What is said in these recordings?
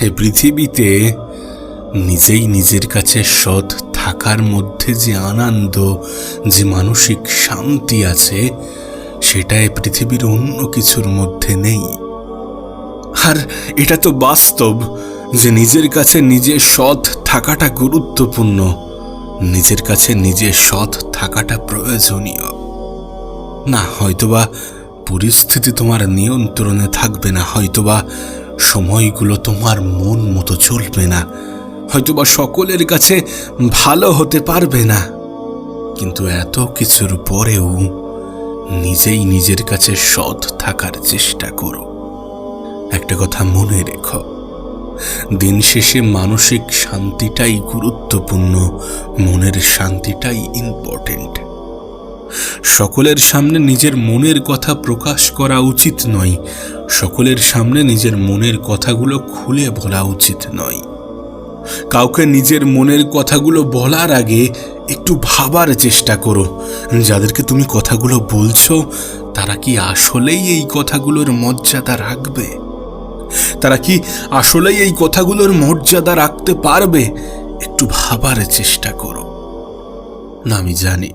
এ পৃথিবীতে নিজেই নিজের কাছে সৎ থাকার মধ্যে যে আনন্দ, যে মানসিক শান্তি আছে, সেটা এ পৃথিবীর অন্য কিছুর মধ্যে নেই। আর এটা তো বাস্তব যে নিজের কাছে নিজে সৎ থাকাটা গুরুত্বপূর্ণ, নিজের কাছে নিজে সৎ থাকাটা প্রয়োজনীয়। না, হয়তোবা পরিস্থিতি তোমার নিয়ন্ত্রণে থাকবে না, হয়তোবা সময়গুলো তোমার মন মতো চলবে না। হয়তোবা সকলের কাছে ভালো হতে পারবে না। কিন্তু এত কিছুর পরেও নিজেই নিজের কাছে সৎ থাকার চেষ্টা করো। একটা কথা মনে রেখো, দিন শেষে মানসিক শান্তিটাই গুরুত্বপূর্ণ, মনের শান্তিটাই ইম্পর্টেন্ট সকলের সামনে নিজের মনের কথা প্রকাশ করা উচিত নয়। সকলের সামনে নিজের মনের কথাগুলো খুলে বলা উচিত নয়। কাউকে নিজের মনের কথাগুলো বলার আগে একটু ভাবার চেষ্টা করো। যাদেরকে তুমি কথাগুলো বলছো, তারা কি আসলেই এই কথাগুলোর মর্যাদা রাখবে? তারা কি আসলেই এই কথাগুলোর মর্যাদা রাখতে পারবে? একটু ভাবার চেষ্টা করো। না, আমি জানি।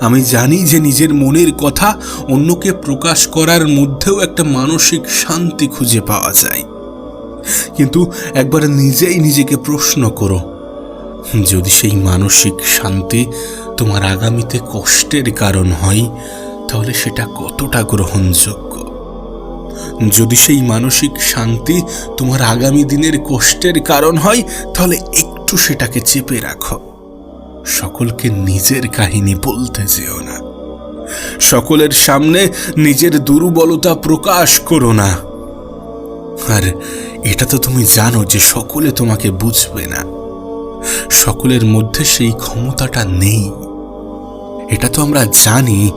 আমি জানি যে নিজের মনের কথা অন্যকে প্রকাশ করার মধ্যেও একটা মানসিক শান্তি খুঁজে পাওয়া যায়। কিন্তু একবার নিজেই নিজেকে প্রশ্ন করো, যদি সেই মানসিক শান্তি তোমার আগামীতে কষ্টের কারণ হয়, তাহলে সেটা কতটা গ্রহণযোগ্য? যদি সেই মানসিক শান্তি তোমার আগামী দিনের কষ্টের কারণ হয়, তাহলে একটু সেটাকে চেপে রাখো। সকলকে নিজের কাহিনী বলতে যেও না। সকলের সামনে নিজের দুর্বলতা প্রকাশ করো না। আর এটা তো তুমি জানো যে সকলে তোমাকে বুঝবে না। সকলের মধ্যে সেই ক্ষমতাটা নেই। এটা তো আমরা জানি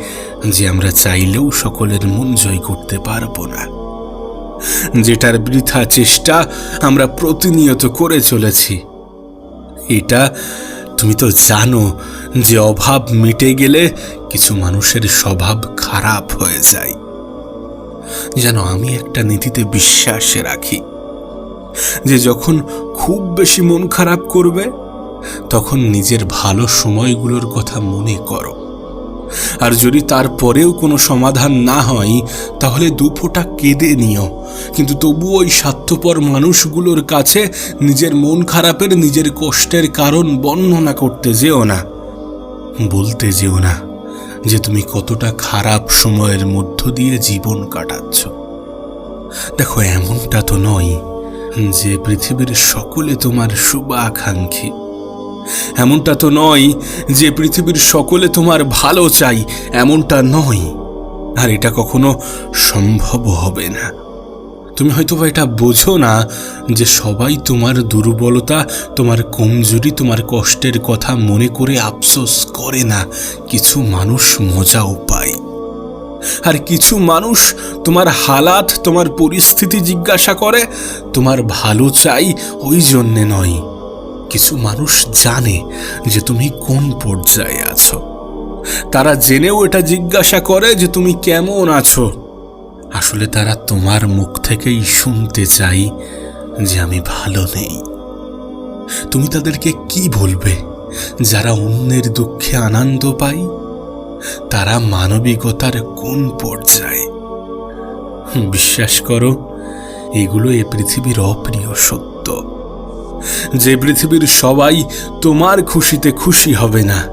যে আমরা চাইলেও সকলের মন জয় করতে পারব না। যেটার বৃথা চেষ্টা আমরা প্রতিনিয়ত করে চলেছি। এটা তুমি তো জানো যে অভাব মিটে গেলে কিছু মানুষের স্বভাব খারাপ হয়ে যায়। যেন আমি একটা নীতিতে বিশ্বাসে রাখি। যে যখন খুব বেশি মন খারাপ করবে, তখন নিজের ভালো সময়গুলোর কথা মনে করো। আর যদি তারপরেও কোনো সমাধান না হয়, তাহলে দুফোটা কেঁদে নিও। কিন্তু তবু ওই স্বার্থপর মানুষগুলোর কাছে নিজের মন খারাপের, নিজের কষ্টের কারণ বর্ণনা করতে যেও না। বলতে যেও না যে তুমি কতটা খারাপ সময়ের মধ্য দিয়ে জীবন কাটাচ্ছ। দেখো, এমনটা তো নয় যে পৃথিবীর সকলে তোমার শুভাকাঙ্ক্ষী। এমনটা তো নয় যে পৃথিবীর সকলে তোমার ভালো চাই, এমনটা নয়। আর এটা কখনো সম্ভব হবে না। তুমি হয়তো বা এটা বোঝো না যে সবাই তোমার দুর্বলতা, তোমার কমজোরি, তোমার কষ্টের কথা মনে করে আফসোস করে না। কিছু মানুষ মজাও পায়। আর কিছু মানুষ তোমার হালাত, তোমার পরিস্থিতি জিজ্ঞাসা করে, তোমার ভালো চাই ওই জন্যে নয়। কিছু মানুষ জানে যে তুমি কোন পর্যায়ে আছো। তারা জেনেও এটা জিজ্ঞাসা করে যে তুমি কেমন আছো। আসলে তারা তোমার মুখ থেকেই শুনতে চাই যে আমি ভালো নেই। তুমি তাদেরকে কি বলবে? যারা অন্যের দুঃখে আনন্দ পায়, তারা মানবিকতার কোন পর্যায়ে? বিশ্বাস করো, এগুলো এ পৃথিবীর অপ্রিয় সত্য। যে পৃথিবীর সবাই তোমার খুশিতে খুশি হবে না,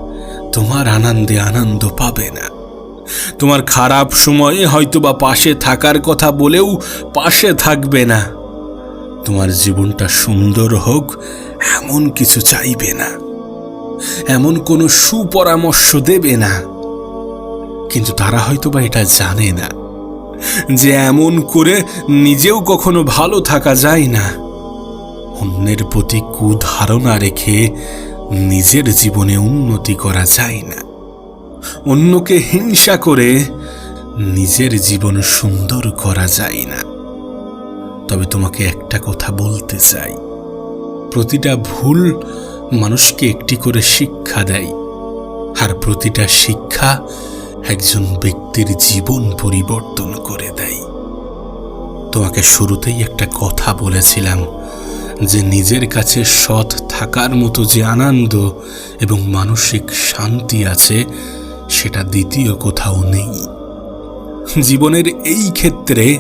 তোমার আনন্দে আনন্দ পাবে না। তোমার খারাপ সময়ে হয়তোবা পাশে থাকার কথা বলেও পাশে থাকবে না। তোমার জীবনটা সুন্দর হোক, এমন কিছু চাইবে না। এমন কোনো সুপরামর্শ দেবে না। কিন্তু তারা হয়তোবা এটা জানে না যে এমন করে নিজেও কখনো ভালো থাকা যায় না। অন্যের প্রতি কুধারণা রেখে নিজের জীবনে উন্নতি করা যায় না। অন্যকে হিংসা করে নিজের জীবন সুন্দর করা যায় না। তবে তোমাকে একটা কথা বলতে চাই। প্রতিটা ভুল মানুষকে একটি করে শিক্ষা দেয়। আর প্রতিটা শিক্ষা একজন ব্যক্তির জীবন পরিবর্তন করে দেয়। তোমাকে শুরুতেই একটা কথা বলেছিলাম। যে নিজের কাছে সৎ থাকার মতো যে আনন্দ এবং মানসিক শান্তি আছে, সেটা দ্বিতীয় কোথাও নেই। জীবনের এই ক্ষেত্রে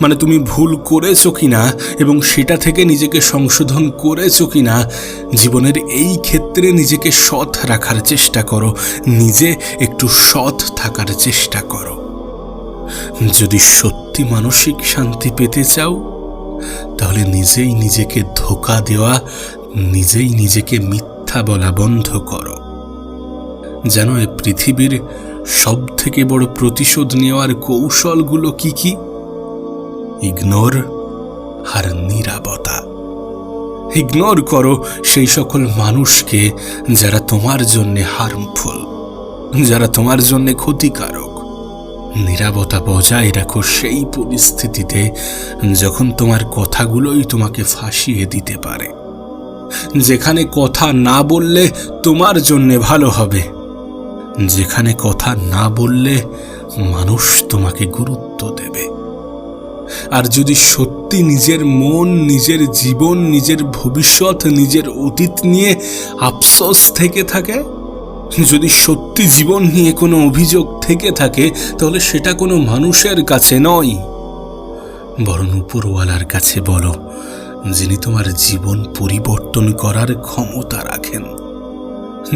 মানে তুমি ভুল করেছ কিনা এবং সেটা থেকে নিজেকে সংশোধন করেছ কিনা, জীবনের এই ক্ষেত্রে নিজেকে সৎ রাখার চেষ্টা করো, নিজে একটু সৎ থাকার চেষ্টা করো। যদি সত্যি মানসিক শান্তি পেতে চাও তাহলে নিজেই নিজেকে ধোকা দেওয়া, নিজেই নিজেকে মিথ্যা বলা বন্ধ করো। যেন এ পৃথিবীর সব থেকে বড় প্রতিশোধ নেওয়ার কৌশলগুলো কি কি? ইগনোর আর নিরাপত্তা। ইগনোর করো সেই সকল মানুষকে যারা তোমার জন্য হার্মফুল যারা তোমার জন্য ক্ষতিকারক। নিরাপত্তা বজায় রাখো সেই পরিস্থিতিতে যখন তোমার কথাগুলোই তোমাকে ফাঁসিয়ে দিতে পারে। যেখানে কথা না বললে তোমার জন্য ভালো হবে। যেখানে কথা না বললে মানুষ তোমাকে গুরুত্ব দেবে। আর যদি সত্যি নিজের মন, নিজের জীবন, নিজের ভবিষ্যৎ, নিজের অতীত নিয়ে আফসোস থেকে থাকে যদি সত্যি জীবন নিয়ে কোনো অভিযোগ থেকে থাকে, তাহলে সেটা কোনো মানুষের কাছে নয়। বরং উপরওয়ালার কাছে বলো, যিনি তোমার জীবন পরিবর্তন করার ক্ষমতা রাখেন।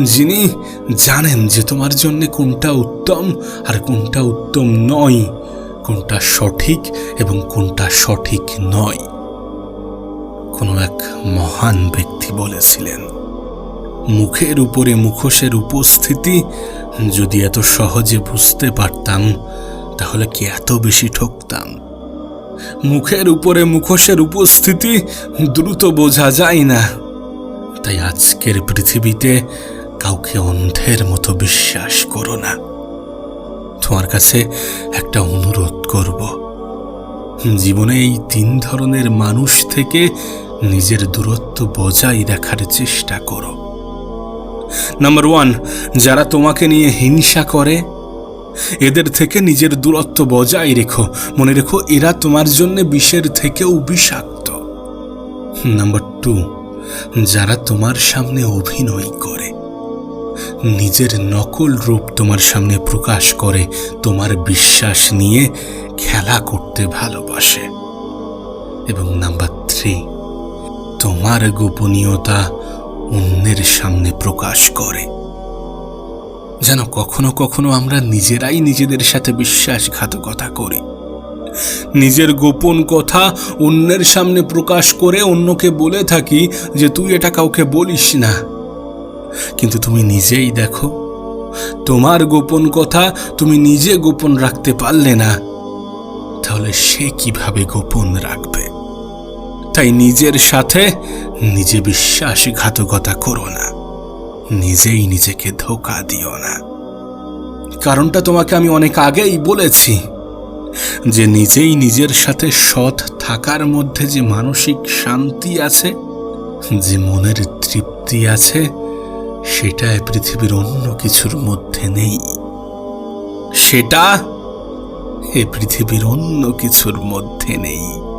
যিনি জানেন যে তোমার জন্য কোনটা উত্তম আর কোনটা উত্তম নয়, কোনটা সঠিক এবং কোনটা সঠিক নয়। কোনো এক মহান ব্যক্তি বলেছিলেন। মুখের উপরে মুখোশের উপস্থিতি যদি এত সহজে বুঝতে পারতাম, তাহলে কি এত বেশি ঠকতাম? মুখের উপরে মুখোশের উপস্থিতি দ্রুত বোঝা যায় না। তাই আজকের পৃথিবীতে কাউকে অন্ধের মতো বিশ্বাস করো না। তোমার কাছে একটা অনুরোধ করব। জীবনে এই তিন ধরনের মানুষ থেকে নিজের দূরত্ব বজায় রাখার চেষ্টা করো। নাম্বার ওয়ান যারা তোমাকে নিয়ে হিংসা করে, এদের থেকে নিজের দূরত্ব বজায় রেখো। মনে রেখো, এরা তোমার জন্য বিষের থেকেও বিষাক্ত। নাম্বার টু যারা তোমার সামনে অভিনয় করে, নিজের নকল রূপ তোমার সামনে প্রকাশ করে, তোমার বিশ্বাস নিয়ে খেলা করতে ভালোবাসে। এবং নাম্বার থ্রি তোমার গোপনীয়তা অন্যের সামনে প্রকাশ করে। যেন কখনো কখনো আমরা নিজেরাই নিজেদের সাথে বিশ্বাসঘাতকতা করি। নিজের গোপন কথা অন্যের সামনে প্রকাশ করে অন্যকে বলে থাকি যে তুই এটা কাউকে বলিস না। কিন্তু তুমি নিজেই দেখো, তোমার গোপন কথা তুমি নিজে গোপন রাখতে পারলে না। তাহলে সে কীভাবে গোপন রাখবে? তাই নিজের সাথে নিজে বিশ্বাসঘাতকতা করো না। নিজেই নিজেকে ধোকা দিও না। কারণটা তোমাকে আমি অনেক আগেই বলেছি যে নিজেই নিজের সাথে সৎ থাকার মধ্যে যে মানসিক শান্তি আছে, যে মনের তৃপ্তি আছে সেটা পৃথিবীর অন্য কিছুর মধ্যে নেই। সেটা এ পৃথিবীর অন্য কিছুর মধ্যে নেই।